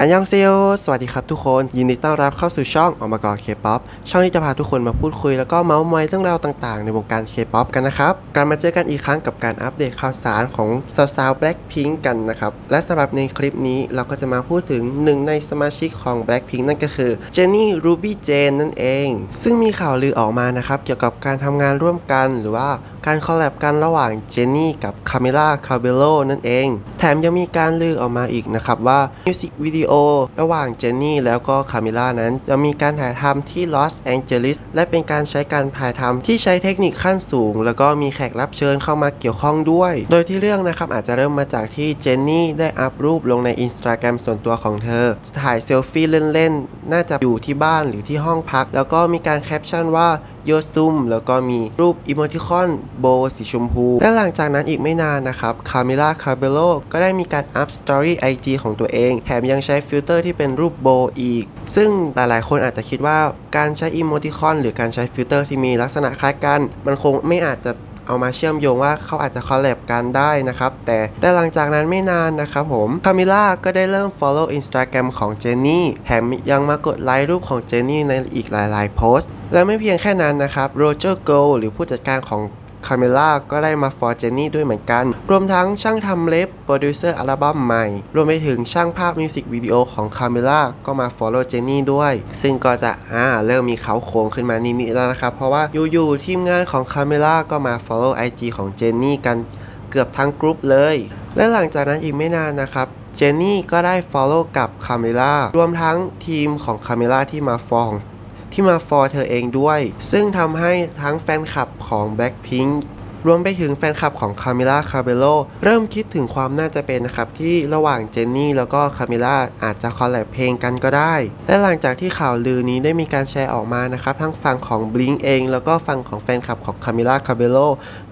อันยองเซโยสวัสดีครับทุกคน ยินดีต้อนรับเข้าสู่ช่องออกมากอเคป๊อปช่องที่จะพาทุกคนมาพูดคุยแล้วก็เมาส์มอยเรื่องราวต่างๆ ในวงการเคป๊อปกันนะครับกลับมาเจอกันอีกครั้งกับการอัปเดตข่าวสารของสาวๆ Blackpink กันนะครับ และสำหรับในคลิปนี้เราก็จะมาพูดถึงหนึ่งในสมาชิกของ Blackpink นั่นก็คือเจนนี่รูบี้เจนนั่นเอง ซึ่งมีข่าวลือออกมานะครับเกี่ยวกับการทำงานร่วมกันหรือว่า การคอลแลบกันระหว่างเจนนี่กับคาเมล่าคาเบโลนั่นเอง แถมยังมีการลือออกมาอีกนะครับว่ามิวสิกวิดีโอระหว่างเจนนี่แล้วก็คาเมล่านั้น จะมีการถ่ายทำที่ลอสแองเจลิสและเป็นการใช้การถ่ายทำที่ใช้เทคนิคขั้นสูง แล้วก็มีแขกรับเชิญเข้ามาเกี่ยวข้องด้วย โดยที่เรื่องนะครับอาจจะเริ่มมาจากที่เจนนี่ได้อัพรูปลงในอินสตาแกรมส่วนตัวของเธอ ถ่ายเซลฟี่เล่นๆ น่าจะอยู่ที่บ้านหรือที่ห้องพัก แล้วก็มีการแคปชั่นว่า โยซุมแล้วก็มีรูปอิโมติคอนโบสีชมพู และหลังจากนั้นอีกไม่นานนะครับคาเมล่าคาเบโลก็ได้มีการอัพสตอรี่ไอจีของตัวเอง แถมยังใช้ฟิลเตอร์ที่เป็นรูปโบอีก ซึ่งหลายๆ คนอาจจะคิดว่าการใช้อิโมติคอนหรือการใช้ฟิลเตอร์ที่มีลักษณะคล้ายกัน มันคงไม่อาจจะ เอามาเชื่อมโยงว่าเขาอาจจะคอลแลบกันได้นะครับ แต่แต่หลังจากนั้นไม่นานนะครับผมคามิล่าก็ได้เริ่ม follow Instagram ของเจนนี่แถมยังมากดไลค์รูปของเจนนี่ในอีกหลาย ๆ โพสต์ และไม่เพียงแค่นั้นนะครับโรเจอร์โกหรือผู้จัดการของ คาเมล่าก็ได้มาฟอร์เจนนี่ด้วยเหมือนกัน รวมทั้งช่างทำเล็บ โปรดิวเซอร์อัลบั้มใหม่ รวมไปถึงช่างภาพมิวสิกวิดีโอของคาเมล่าก็มาฟอลโล่เจนนี่ด้วย ซึ่งก็จะอ่าเริ่มมีเขาโครงขึ้นมานิดๆแล้วนะครับ เพราะว่าอยู่ๆทีมงานของคาเมล่าก็มา follow IG ของเจนนี่กันเกือบทั้งกรุ๊ปเลย และหลังจากนั้นอีกไม่นานนะครับเจนนี่ก็ได้ follow กับคาเมล่ารวมทั้งทีมของคาเมล่าที่มาฟอง ที่มาฟอร์เธอเองด้วย ซึ่งทำให้ทั้งแฟนคลับของ Blackpink รวมไปถึงแฟนคลับของคาเมล่าคาเบโลเริ่มคิดถึงความน่าจะเป็นนะครับ ที่ระหว่างเจนนี่แล้วก็คาเมล่าอาจจะคอลแลบเพลงกันก็ได้ และหลังจากที่ข่าวลือนี้ได้มีการแชร์ออกมานะครับ ทั้งฝั่งของบลิงเอง แล้วก็ฝั่งของแฟนคลับของคาเมล่าคาเบโล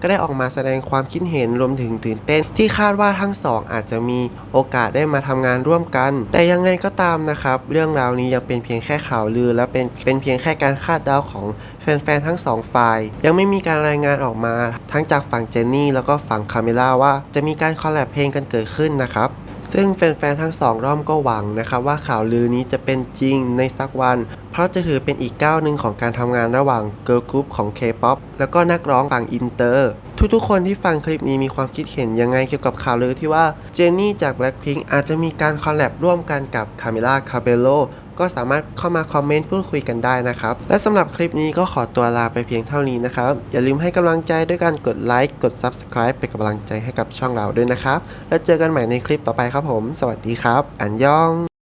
ก็ได้ออกมาแสดงความคิดเห็นรวมถึงตื่นเต้น ที่คาดว่าทั้งสองอาจจะมีโอกาสได้มาทำงานร่วมกัน แต่ยังไงก็ตามนะครับ เรื่องราวนี้ยังเป็นเพียงแค่ข่าวลือ และเป็นเป็นเพียงแค่การคาดเดาของแฟนๆทั้งสองฝ่าย ยังไม่มีการรายงานออกมาทั้งจากฝั่งเจนนี่แล้วก็ฝั่งคาเมล่าว่าจะมีการคอลแลบเพลงกันเกิดขึ้นนะครับซึ่งแฟนๆ ทั้งสองร่อมก็หวังนะครับว่าข่าวลือนี้จะเป็นจริงในสักวัน เพราะจะถือเป็นอีกก้าวหนึ่งของการทำงานระหว่างเกิร์ลกรุ๊ปของ K-POP แล้วก็นักร้องฝั่งอินเตอร์ ทุกๆ คนที่ฟังคลิปนี้มีความคิดเห็นยังไงเกี่ยวกับข่าวลือที่ว่าเจนนี่จาก Blackpink อาจจะมีการคอลแลบร่วมกันกับ Camila Cabello ก็สามารถเข้ามาคอมเมนต์พูดคุยกันได้นะครับ และสำหรับคลิปนี้ก็ขอตัวลาไปเพียงเท่านี้นะครับ อย่าลืมให้กำลังใจด้วยการกดไลค์กด Subscribe เป็นกำลังใจให้กับช่องเราด้วยนะครับ แล้วเจอกันใหม่ในคลิปต่อไปครับผม สวัสดีครับ อันยอง